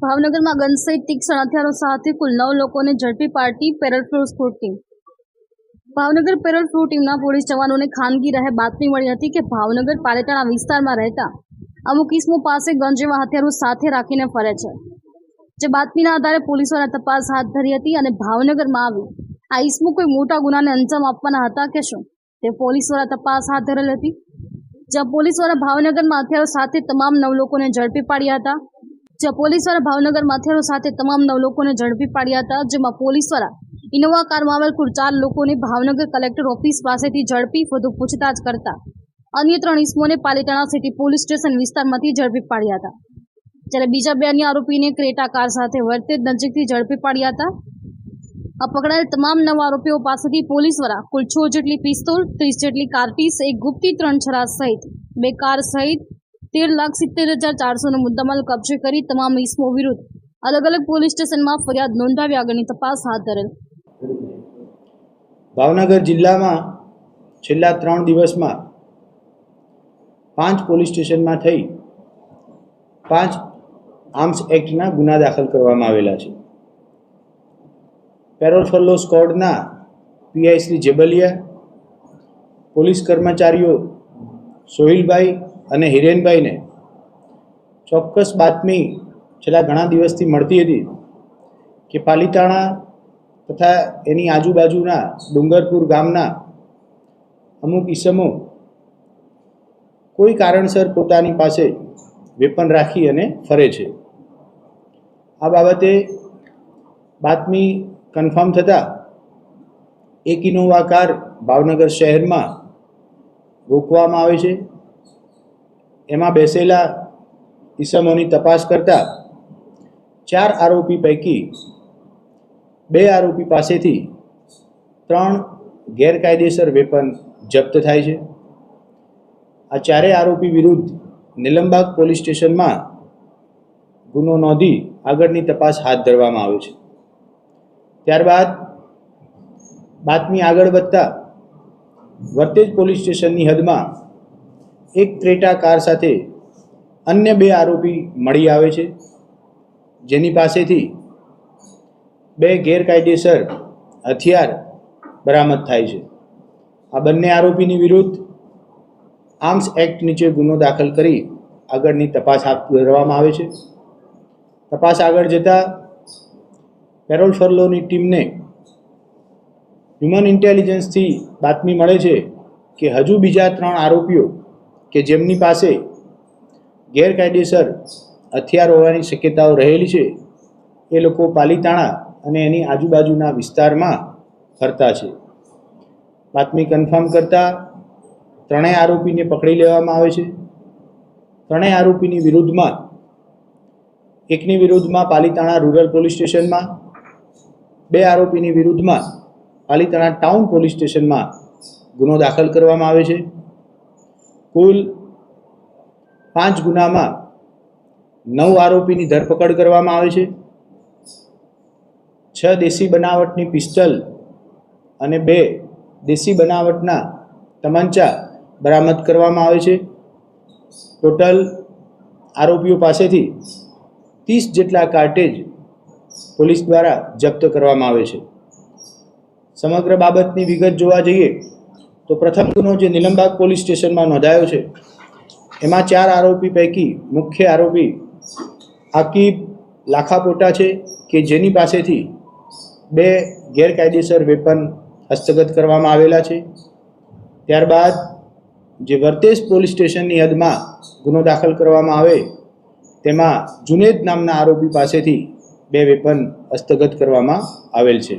ભાવનગરમાં ગન સહિત તીક્ષ્ણ હથિયારો સાથે કુલ નવ લોકોને ઝડપી પાડતી parole furlough team. Bhavnagar parole furlough ટીમના પોલીસ જવાનોને ખાનગી રહે બાતમી મળી હતી કે ભાવનગર પાલેતાણા વિસ્તારમાં રહેતા અમુક ઇસમો પાસે ગન જેવા હથિયારો સાથે રાખીને ફરે છે. જે બાતમીના આધારે પોલીસોને તપાસ હાથ ધરી હતી અને ભાવનગરમાં આવી. આ ઇસમો કોઈ મોટા ગુનાને અંજામ આપવાના હતા કે શું? તે પોલીસ દ્વારા તપાસ હાથ ધરેલ હતી. જ્યાં પોલીસ દ્વારા ભાવનગરમાં હથિયારો સાથે તમામ નવ લોકોને ઝડપી પાડ્યા હતા. જ્યાં પોલીસ દ્વારા ભાવનગર હથિયારો સાથે તમામ નવ લોકોને ઝડપી પાડ્યા હતા, જેમાં પોલીસ દ્વારા ઇનોવા કારમાં આવેલ કુલ ચાર લોકોને ભાવનગર કલેક્ટર ઓફિસ પાસેથી ઝડપી વધુ પૂછતાછ કરતા. અન્ય ત્રણ ઇસમોને પાલિતાણા સિટી પોલીસ સ્ટેશન વિસ્તારમાંથી ઝડપી પાડ્યા હતા. જ્યારે બીજા બે અન્ય આરોપીને ક્રેટા કાર સાથે વર્તેજ નજીકથી ઝડપી પાડ્યા હતા. આ પકડાયેલ તમામ નવ આરોપીઓ પાસેથી પોલીસ દ્વારા કુલ છ જેટલી પિસ્તોલ, ત્રીસ જેટલી કાર્ટીસ એક ગુપ્તી, ત્રણ છરા સહિત બે કાર સહિત તેર લાખ સિત્તેર હજાર ચારસોનો મુદ્દામાલ કબજે કરી તમામ ઇસમો વિરુદ્ધ અલગ અલગ પોલીસ સ્ટેશનમાં ફરિયાદ નોંધાવી આગળની તપાસ હાથ ધરેલ. ભાવનગર જિલ્લામાં છેલ્લા ત્રણ દિવસમાં પાંચ પોલીસ સ્ટેશનમાં થઈ પાંચ આર્મ્સ એક્ટના ગુના દાખલ કરવામાં આવેલા છે. પેરોલ ફલ્લો સ્કોડના પીઆઈ શ્રી જેબલિયા પોલીસ કર્મચારીઓ સોહિલભાઈ અને હિરેનભાઈને ચોક્કસ બાતમી છેલ્લા ઘણા દિવસથી મળતી હતી કે પાલિતાણા તથા એની આજુબાજુના ડુંગરપુર ગામના અમુક ઈસમો કોઈ કારણસર પોતાની પાસે વેપન રાખી અને ફરે છે. આ બાબતે બાતમી કન્ફર્મ થતાં એક ઇનોવા કાર ભાવનગર શહેરમાં રોકવામાં આવે છે. એમાં બેસેલા ઈસમોની તપાસ કરતા ચાર આરોપી પૈકી બે આરોપી પાસેથી ત્રણ ગેરકાયદેસર વેપન જપ્ત થાય છે. આ ચારેય આરોપી વિરુદ્ધ નિલંબાગ પોલીસ સ્ટેશનમાં ગુનો નોંધી આગળની તપાસ હાથ ધરવામાં આવે છે. ત્યારબાદ બાતમી આગળ વધતા વર્તેજ પોલીસ સ્ટેશનની હદમાં એક ક્રેટા કાર સાથે અન્ય બે આરોપી મળી આવે છે. જેની પાસેથી બે ગેરકાયદેસર હથિયાર બરામદ થાય છે. આ બંને આરોપીની વિરુદ્ધ આર્મ્સ એક્ટ નીચે ગુનો દાખલ કરી આગળની તપાસ કરવામાં આવે છે. તપાસ આગળ જતાં પેરોલ ફરલોની ટીમને હ્યુમન ઇન્ટેલિજન્સથી બાતમી મળે છે કે હજુ બીજા ત્રણ આરોપીઓ કે જેમની પાસે ગેરકાયદેસર હથિયાર હોવાની શક્યતાઓ રહેલી છે, એ લોકો પાલીતાણા અને એની આજુબાજુના વિસ્તારમાં ફરતા છે. બાતમી કન્ફર્મ કરતાં ત્રણેય આરોપીને પકડી લેવામાં આવે છે. ત્રણેય આરોપીની વિરુદ્ધમાં, એકની વિરુદ્ધમાં પાલીતાણા રૂરલ પોલીસ સ્ટેશનમાં, બે આરોપીની વિરુદ્ધમાં પાલીતાણા ટાઉન પોલીસ સ્ટેશનમાં ગુનો દાખલ કરવામાં આવે છે. કુલ પાંચ ગુનામાં નવ આરોપીની ધરપકડ કરવામાં આવે છે. છ દેશી બનાવટની પિસ્તલ અને બે દેશી બનાવટના તમંચા બરામદ કરવામાં આવે છે. ટોટલ આરોપીઓ પાસેથી ત્રીસ જેટલા કાર્ટેજ પોલીસ દ્વારા જપ્ત કરવામાં આવે છે. સમગ્ર બાબતની વિગત જોવા જઈએ તો પ્રથમ ગુનો જે નિલંબાગ પોલીસ સ્ટેશનમાં નોંધાયો છે, એમાં ચાર આરોપી પૈકી મુખ્ય આરોપી આકીબ લાખાપોટા છે કે જેની પાસેથી બે ગેરકાયદેસર વેપન હસ્તગત કરવામાં આવેલા છે. ત્યારબાદ જે વર્તેશ પોલીસ સ્ટેશનની હદમાં ગુનો દાખલ કરવામાં આવે, તેમાં જુનેદ નામના આરોપી પાસેથી બે વેપન હસ્તગત કરવામાં આવેલ છે.